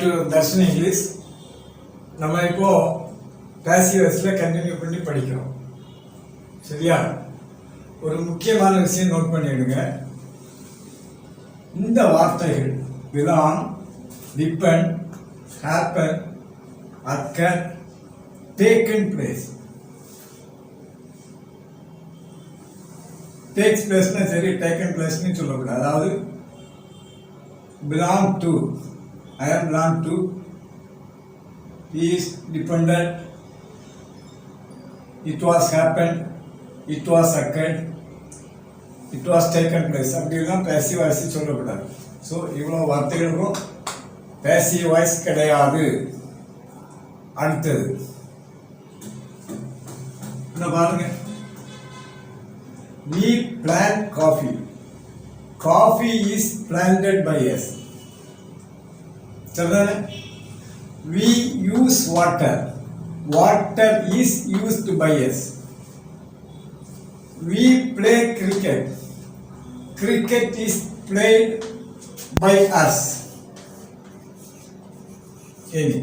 Back to Darshan English நம்ம இப்போ passive வயசில் கண்டினியூ பண்ணி படிக்கிறோம். சரியா? ஒரு முக்கியமான விஷயம் நோட் பண்ணிடுங்க. இந்த வார்த்தைகள் belong depend happen take taken place takes பிளேஸ்னா சரி டேக்கன் பிளேஸ்னு சொல்லக்கூடாது. அதாவது belong to i am belong to he is dependent it was happened it was occurred it was taken place அப்படிலாம் பேசிவ் வாய்ஸ் சொல்லக்கூடாது ஸோ இவ்வளோ வார்த்தைகளுக்கும் பேசிவ் வாய்ஸ் கிடையாது அடுத்தது இந்த பாருங்க we plant coffee coffee is planted by us சரிதானே we use water water is used by us we play cricket cricket is played by us any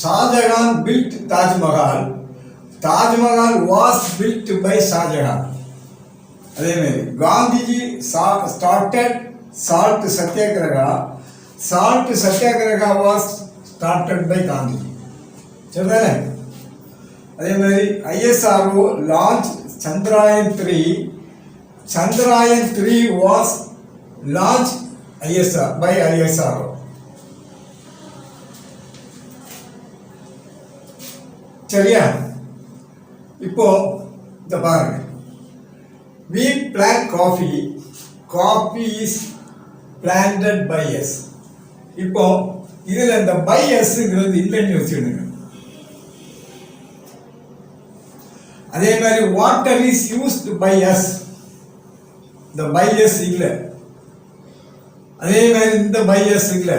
Shahjahan built Taj Mahal Taj Mahal was built by Shahjahan அதே மாதிரி Gandhiji started salt satyagraha salt satyagraha was started by Gandhiji சரிதானே அதே மாதிரி ISRO launch Chandrayaan three Chandrayaan three was launch ISR by ISRO சரியா இப்போ இந்த பாருங்க we plant coffee coffee is planted by us இப்போ இதுல இந்த by usங்கிறது இல்லைன்னு வச்சுடுங்க அதே மாதிரி water is used by us இந்த பை எஸ் இல்ல. அதே மாதிரி இந்த பை எஸ் இல்ல.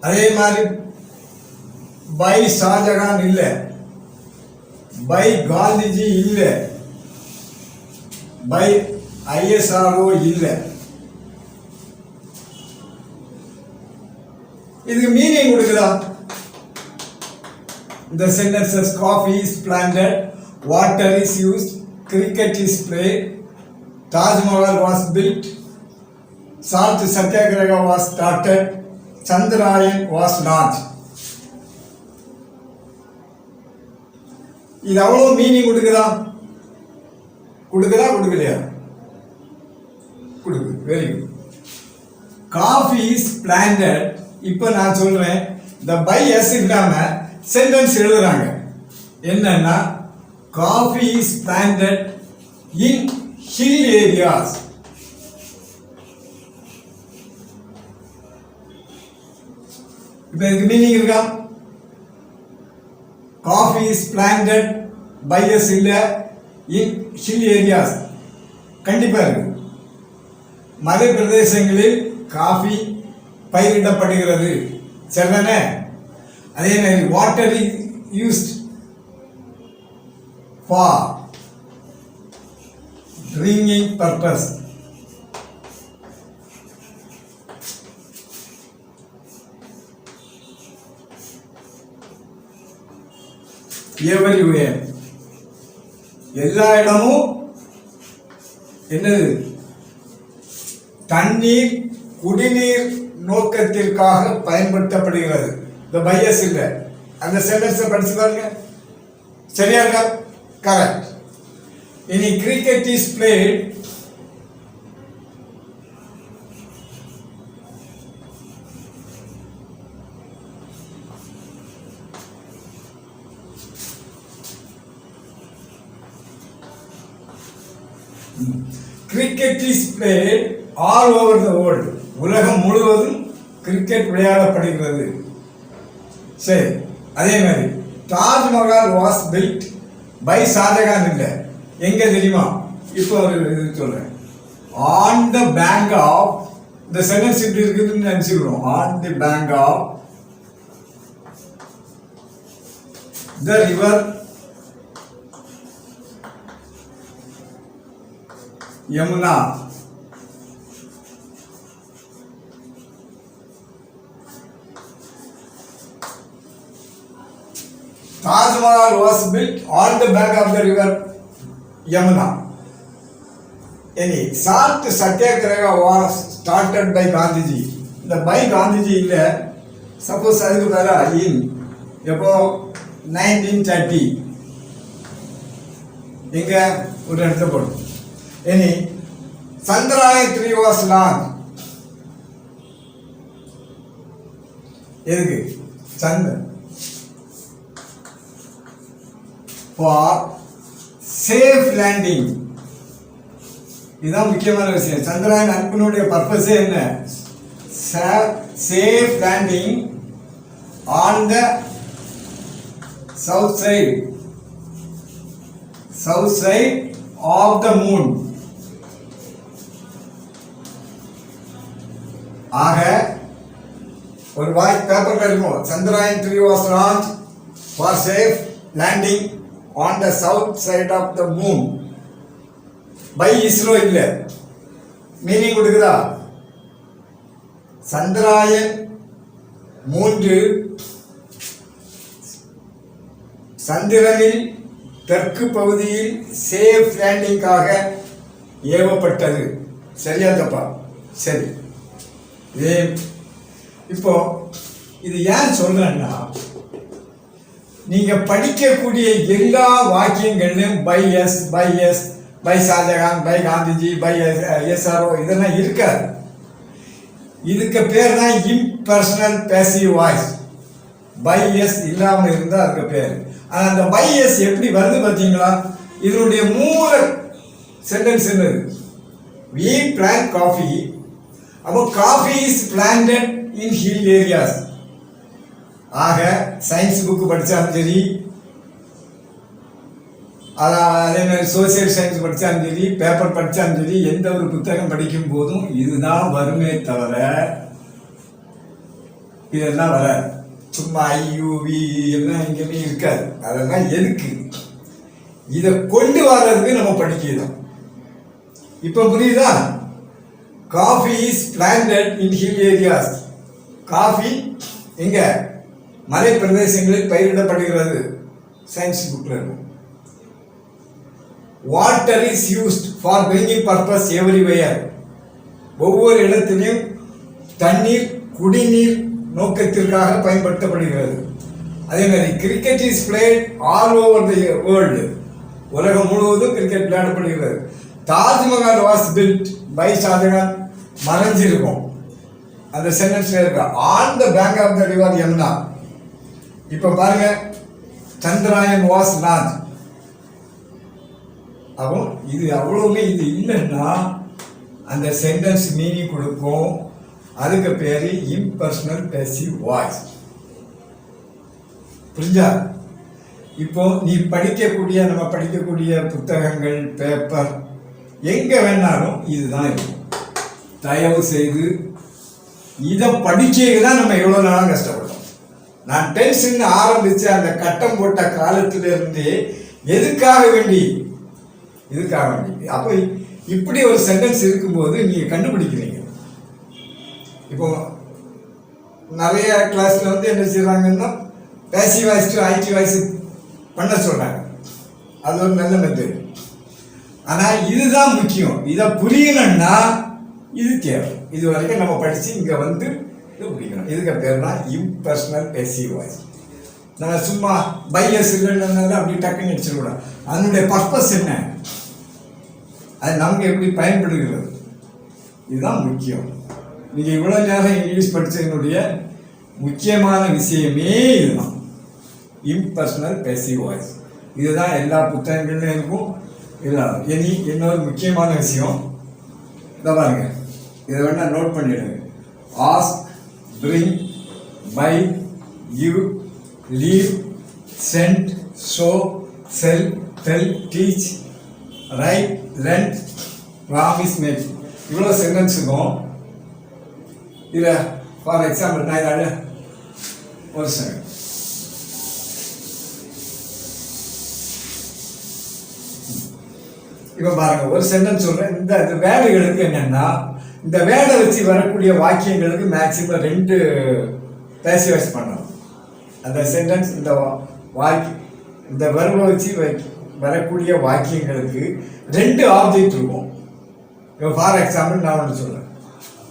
அதே மாதிரி பை ஷாஜகான் இல்ல. பை காந்திஜி இல்லை. பை ஐஎஸ்ஆர்ஓ இல்லை. இதுக்கு மீனிங் கொடுக்குதா? இந்த sentences coffee is planted water is used cricket is play Taj Mahal was built salt satyagraha was started Chandrayaan was launch இது அவ்வளோ மீனிங் கொடுக்குதா? கொடுக்குதா கொடுக்கலையா? கொடுக்குது very good coffee is planted இப்போ நான் சொல்றேன் இந்த பை எஸ் இல்லாம சென்டென்ஸ் எழுதுறாங்க. என்னன்னா coffee is planted in hill areas இப்போ இதுக்கு மீனிங் இருக்கா? காஃபி இஸ் பிளான்டட் பையஸ் இல்லை இன் ஹில் ஏரியாஸ் கண்டிப்பாக இருக்கு. மலை பிரதேசங்களில் காஃபி பயிரிடப்படுகிறது. சரிதானே அதே மாதிரி water is used for drinking purpose everywhere எல்லா இடமும் என்னது? தண்ணீர் குடிநீர் நோக்கத்திற்காக பயன்படுத்தப்படுகிறது. இந்த பையஸ் இல்லை. அந்த சென்டென்ஸை படிச்சு பாருங்க. சரியா இருக்கா? கரெக்ட் இனி cricket is played cricket is played all over the world உலகம் முழுவதும் கிரிக்கெட் விளையாடப்படுகிறது. சரி அதே மாதிரி Taj Mahal was built by Shahjahan இல்லை. எங்க தெரியுமா? இப்போ ஒரு இது சொல்றேன். ஆன் த பேங்க் ஆஃப் இந்த சென்டென்ஸ் இப்படி இருக்குதுன்னு நினச்சிக்கிறோம். On the bank of the river Yamuna Taj Mahal was built on the bank of the river Yamuna. Any short satyagraha was started by Gandhiji. இந்த பை காந்திஜி இல்லை suppose அதுக்கு வேற இன் எப்போ nineteen thirty இங்க ஒரு இடத்துல போடும் இனி சந்திராயன் த்ரீ வாஸ் லான்ச் எதுக்கு சந்திரன் ஃபார் சேஃப் லேண்டிங் இதுதான் முக்கியமான விஷயம். சந்திராயன் அனுப்பினுடைய பர்பஸே என்ன? Safe landing on the south side south side of the moon ஆக ஒரு வாய் பேப்பர் கிடைக்கும் Chandrayaan three was launch for safe landing on the south side of the moon by ISRO இல்ல. மீனிங் கொடுக்குதா? சந்திராயன் மூன்று சந்திரனில் தெற்கு பகுதியில் சேஃப் லேண்டிங்காக ஏவப்பட்டது. சரியா தப்பா? சரி. இதே இப்போ இது ஏன் சொல்றேன்னா நீங்க படிக்கக்கூடிய எல்லா வாக்கியங்கள்லையும் by us by us by Shahjahan by Gandhiji by ISRO இதெல்லாம் இருக்காது. இதுக்கு பேர் தான் impersonal passive voice by us இல்லாமல் இருந்தால் அதுக்கு பேர். ஆனால் அந்த பை எஸ் எப்படி வருது பார்த்தீங்களா? இதனுடைய மூல சென்டென்ஸ் என்னது? வி பிளான் காஃபி அப்போ coffee is planted in hill areas ஆக சயின்ஸ் புக்கு படித்தாலும் சரி அதான் அதே மாதிரி சோசியல் சயின்ஸ் படித்தாலும் சரி பேப்பர் படித்தாலும் சரி எந்த ஒரு புத்தகம் படிக்கும் போதும் இதுதான் வருமே தவிர இதெல்லாம் வராது. சும்மா ஐயூவி எல்லாம் எங்கேயுமே இருக்காது. அதெல்லாம் எதுக்கு? இதை கொண்டு வர்றதுக்கு நம்ம படிக்கிறோம் இப்போ புரியுதா? Coffee is plant in hill areas coffee எங்கே? மலை பிரதேசங்களில் பயிரிடப்படுகிறது சயின்ஸ் புக்கில் இருக்கும். Water is used for drinking purpose everywhere ஒவ்வொரு இடத்திலையும் தண்ணீர் குடிநீர் நோக்கத்திற்காக பயன்படுத்தப்படுகிறது. அதே மாதிரி cricket is played all over the world உலகம் முழுவதும் கிரிக்கெட் விளையாடப்படுகிறது. Taj Mahal was built by Shahjahan. மறைஞ்சிருக்கும். அந்த சென்டென்ஸ்ல இருக்க. On the bank of the river Yamuna இப்போ பாருங்க சந்திராயன் வாஸ் லான்ச் அப்போ இது அவ்வளவுமே இது இல்லைன்னா அந்த சென்டென்ஸ் மீனிங் கொடுக்கும். அதுக்கு பேரு இம்பர்சனல் பேசிவ் வாய்ஸ் புரிஞ்சா? இப்போ நீ படிக்கக்கூடிய நம்ம படிக்கக்கூடிய புத்தகங்கள் பேப்பர் எங்க வேணாலும் இதுதான் இருக்கும். தயவு செய்து இதை படிக்க தான் நம்ம எவ்வளோ நாளும் கஷ்டப்படுறோம். நான் டென்ஷன் ஆரம்பிச்ச அந்த கட்டம் போட்ட காலத்துல இருந்து எதுக்காக வேண்டி? இதுக்காக வேண்டி? அப்போ இப்படி ஒரு சென்டென்ஸ் இருக்கும்போது நீங்கள் கண்டுபிடிக்கிறீங்க. இப்போ நிறைய கிளாஸில் வந்து என்ன செய்கிறாங்கன்னா பேசி வாய்ஸ் ஐடி வாய்ஸ் பண்ண சொல்கிறாங்க அது ஒரு நல்ல மெத்தட் ஆனால் இதுதான் முக்கியம். இதை புரியணும்னா இது தேவை. இது வரைக்கும் நம்ம படித்து இங்கே வந்து இது புரியணும் இதுக்கு பேர் தான் இம்பர்சனல் பேசிவ் வாய்ஸ் நம்ம சும்மா பையஸ் இல்லைன்னால அப்படி டக்குன்னு அடிச்சிடக்கூடாது அதனுடைய பர்பஸ் என்ன? அது நமக்கு எப்படி பயன்படுகிறது? இதுதான் முக்கியம். நீங்கள் இவ்வளோ நேரம் இங்கிலீஷ் படித்ததனுடைய முக்கியமான விஷயமே இதுதான். இம்பர்சனல் பேசிவ் வாய்ஸ் இதுதான் எல்லா புத்தகங்கள்லையும் இருக்கும் இல்லாத இனி இன்னொரு முக்கியமான விஷயம். இதை பாருங்க. இதை வேணால் நோட் பண்ணிடுங்க. Ask bring buy give leave send show sell tell teach write lend promise make இவ்வளோ சென்டென்ஸ் இருக்கும். இதில் ஃபார் எக்ஸாம்பிள் நான் ஒரு செகண்ட் இப்போ பாருங்க ஒரு சென்டென்ஸ் சொல்கிறேன் இந்த இந்த என்னென்னா இந்த வேடை வச்சு வரக்கூடிய வாக்கியங்களுக்கு மேக்சிமம் ரெண்டு பேசிவைஸ் பண்ணணும். அந்த சென்டென்ஸ் இந்த வா- வாக்கி இந்த வருவை வச்சு வரக்கூடிய வாக்கியங்களுக்கு ரெண்டு ஆப்ஜெக்ட் இருக்கும். இப்போ ஃபார் எக்ஸாம்பிள் நான் ஒன்று சொல்கிறேன்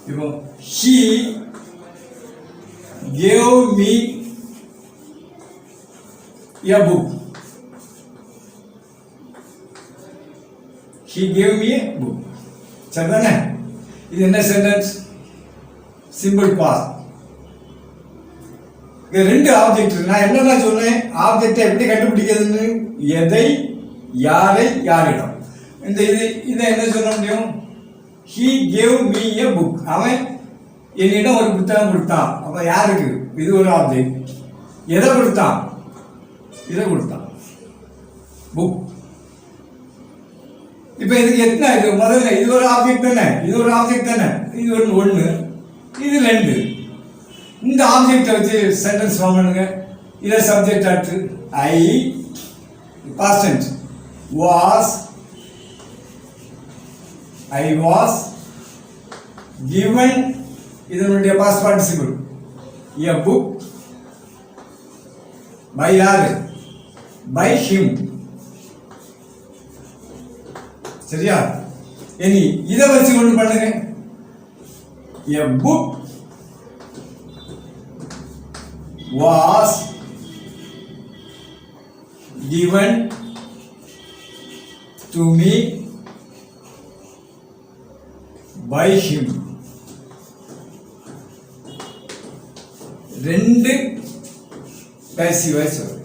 இப்போ he gave me a book he gave me a book சரிதானே? இது என்ன சென்டென்ஸ் சிம்பிள் பாஸ் இது ரெண்டு ஆப்ஜெக்ட் நான் என்னதான் சொன்னேன்? ஆப்ஜெக்டை எப்படி கண்டுபிடிக்கிறதுன்னு? எதை யாரை யாரிடம். இந்த இது இதை என்ன சொல்ல முடியும்? He gave me a book அவன் என்னிடம் ஒரு புத்தகம் கொடுத்தான். அப்போ யாருக்கு இது ஒரு ஆப்ஜெக்ட் எதை கொடுத்தான்? இதை கொடுத்தான். புக் இப்போ இதுக்கு எத்தனை இது முதல்ல இது ஒரு ஆப்ஜெக்ட் தானே? இது ஒரு ஆப்ஜெக்ட் தானே? இது ஒன்று ஒன்று இது ரெண்டு. இந்த ஆப்ஜெக்டை வச்சு சென்டென்ஸ் ஃபார்ம் பண்ணுங்க இதை சப்ஜெக்ட் ஆட்டு ஐ பாஸ்டன்ட் வாஸ் ஐ வாஸ் கிவன் இதனுடைய past participle a book by யாரு? பை ஹிம் சரியா? இனி இதை வச்சு ஒன்று பண்ணுங்க. A book was given to me by him. ரெண்டு பேசிவாய் சொல்லு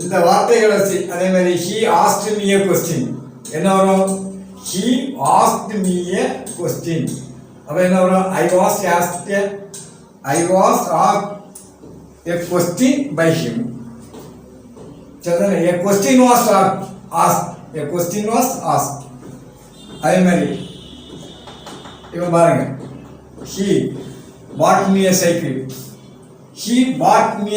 இந்த வார்த்தைகளை வச்சு அதே மாதிரி he asked me a question என்ன வரும்? He asked me a question அப்போ என்ன வரும்? I was asked I was asked a question by him சரிதானே a question was asked a question was asked அதே மாதிரி இவன் பாருங்க. He bought me a cycle he bought me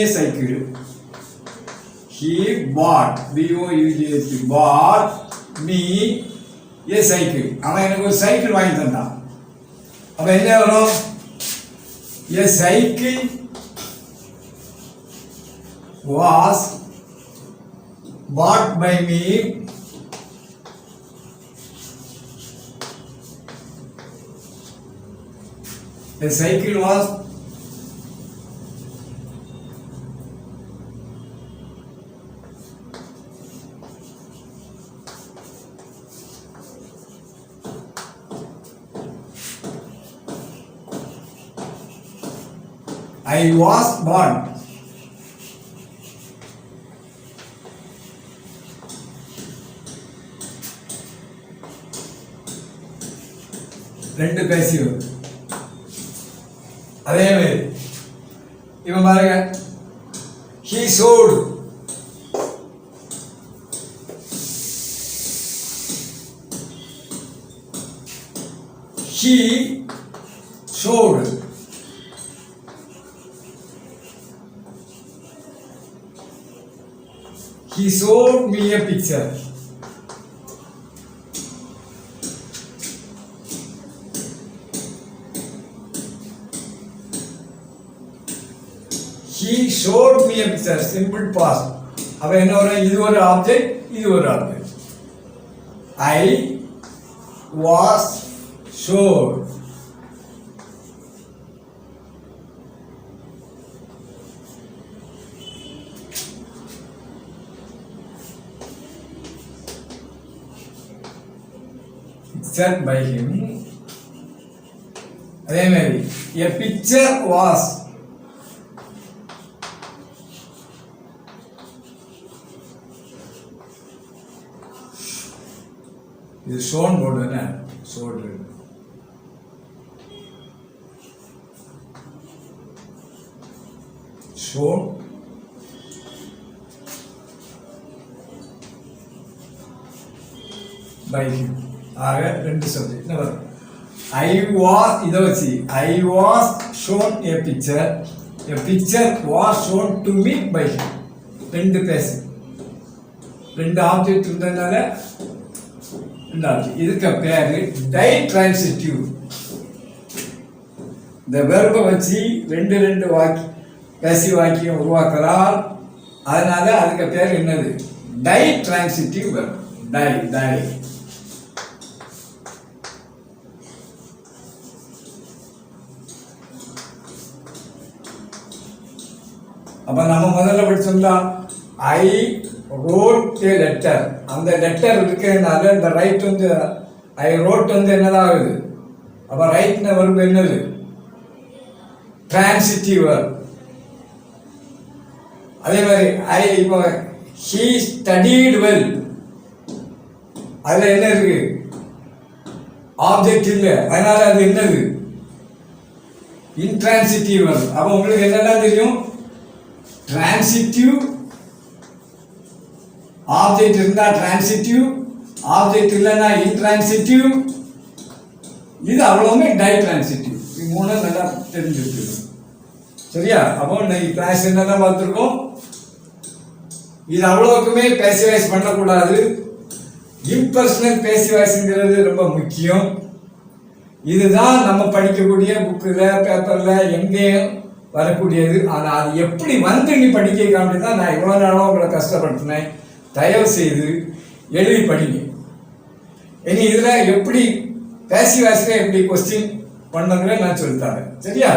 a cycle he bought B O U G H T bought me a cycle அவன் எனக்கு ஒரு cycle வாங்கி தந்தான் அப்போ என்ன வரும் a cycle was bought by me A cycle was I was born. ரெண்டு passive அதே மாதிரி. இவன் பாருங்க. He showed he showed He showed me a picture. He showed me a picture. Simple past. அப்ப என்ன வரும் இது ஒரு ஆப்ஜெக்ட் இது ஒரு object I was showed picture by him. அதே மாதிரி a picture was இது ஷோன் போர்டு என்ன ஷோல்டு ஷோன் பை ஹிம் ஆக ரெண்டு சப்ஜெக்ட் என்ன வரும் ஐ வாஸ் இதை வச்சு I was shown a picture a picture was shown to me by ரெண்டு பேசு ரெண்டு ஆப்ஜெக்ட் இருந்ததுனால ரெண்டு ஆப்ஜெக்ட் இதுக்கு பேர் டை டிரான்சிட்டிவ் இந்த வெர்பை வச்சு ரெண்டு ரெண்டு வாக்கி பேசி வாக்கியம் உருவாக்கலாம் அதனால அதுக்கு பேர் என்னது ditransitive verb tie tie அப்போ நம்ம முதல்ல படிச்சோம்லாம் ஐ ரோட் ஏ லெட்டர் அந்த லெட்டர் இருக்கிறதுனால இந்த ரைட் வந்து ஐ ரோட் வந்து என்னதான் ஆகுது? அப்போ ரைட்ன வரும்பு என்னது? டிரான்சிட்டிவ் அதே மாதிரி ஐ இப்போ ஹீ ஸ்டடீடு வெல் அதில் என்ன இருக்கு? ஆப்ஜெக்ட் இல்லை. அதனால அது என்னது? இன்ட்ரான்சிட்டிவ் அப்போ உங்களுக்கு என்னெல்லாம் தெரியும்? டிரான்சிட்டிவ் ஆப்ஜெக்ட் இருந்தா டிரான்சிட்டிவ் ஆப்ஜெக்ட் இல்லைன்னா இன்ட்ரான்சிட்டிவ் இது அவ்வளவுமே டை டிரான்சிட்டிவ் இது மூணும் நல்லா தெரிஞ்சிருக்கு சரியா? அப்போ இன்னைக்கு கிளாஸ் என்னதான் பார்த்துருக்கோம்? இது அவ்வளோக்குமே பேசிவைஸ் பண்ணக்கூடாது. இம்பர்சனல் பேசிவைஸ்ங்கிறது ரொம்ப முக்கியம். இதுதான் நம்ம படிக்கக்கூடிய புக்கில் பேப்பரில் எங்கேயும் வரக்கூடியது. ஆனால் அது எப்படி வந்து நீ படிக்க காமினா தான் நான் இவ்வளோ நாளும் உங்களை கஷ்டப்படுத்தினேன். தயவு செய்து எழுதி படிங்க. இனி இதில் எப்படி பேசி வாசிக்க எப்படி கொஸ்டின் பண்ணதுல நான் சொல்லித்தரேன் சரியா?